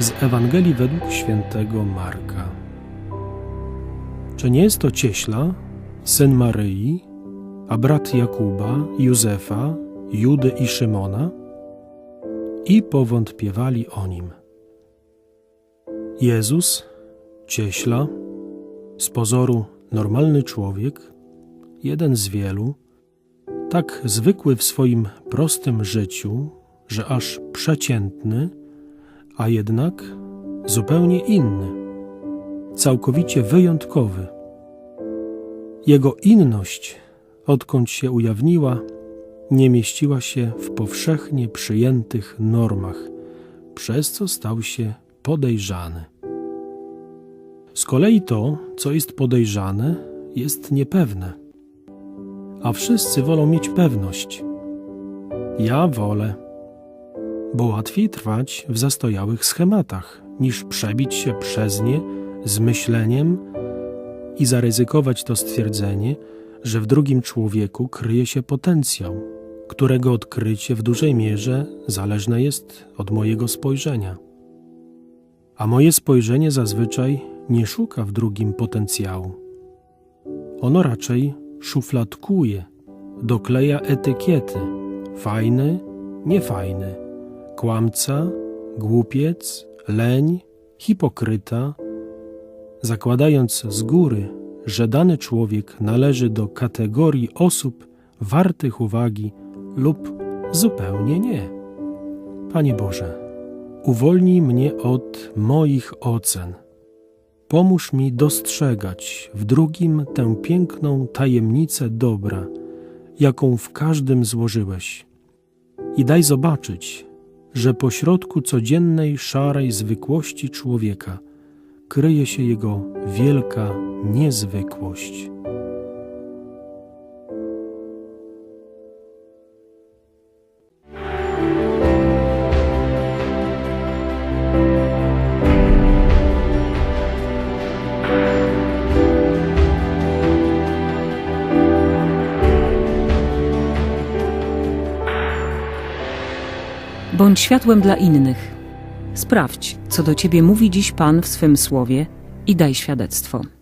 z Ewangelii według świętego Marka. Czy nie jest to cieśla, syn Maryi, a brat Jakuba, Józefa, Judy i Szymona? I powątpiewali o nim. Jezus, cieśla, z pozoru normalny człowiek, jeden z wielu, tak zwykły w swoim prostym życiu, że aż przeciętny, a jednak zupełnie inny, całkowicie wyjątkowy. Jego inność, odkąd się ujawniła, nie mieściła się w powszechnie przyjętych normach, przez co stał się podejrzany. Z kolei to, co jest podejrzane, jest niepewne, a wszyscy wolą mieć pewność. Ja wolę, bo łatwiej trwać w zastojałych schematach, niż przebić się przez nie z myśleniem i zaryzykować to stwierdzenie, że w drugim człowieku kryje się potencjał, którego odkrycie w dużej mierze zależne jest od mojego spojrzenia. A moje spojrzenie zazwyczaj nie szuka w drugim potencjału. Ono raczej szufladkuje, dokleja etykiety: fajny, niefajny, kłamca, głupiec, leń, hipokryta, zakładając z góry, że dany człowiek należy do kategorii osób wartych uwagi lub zupełnie nie. Panie Boże, uwolnij mnie od moich ocen. Pomóż mi dostrzegać w drugim tę piękną tajemnicę dobra, jaką w każdym złożyłeś. I daj zobaczyć, że pośrodku codziennej szarej zwykłości człowieka kryje się jego wielka niezwykłość. Bądź światłem dla innych. Sprawdź, co do ciebie mówi dziś Pan w swym słowie i daj świadectwo.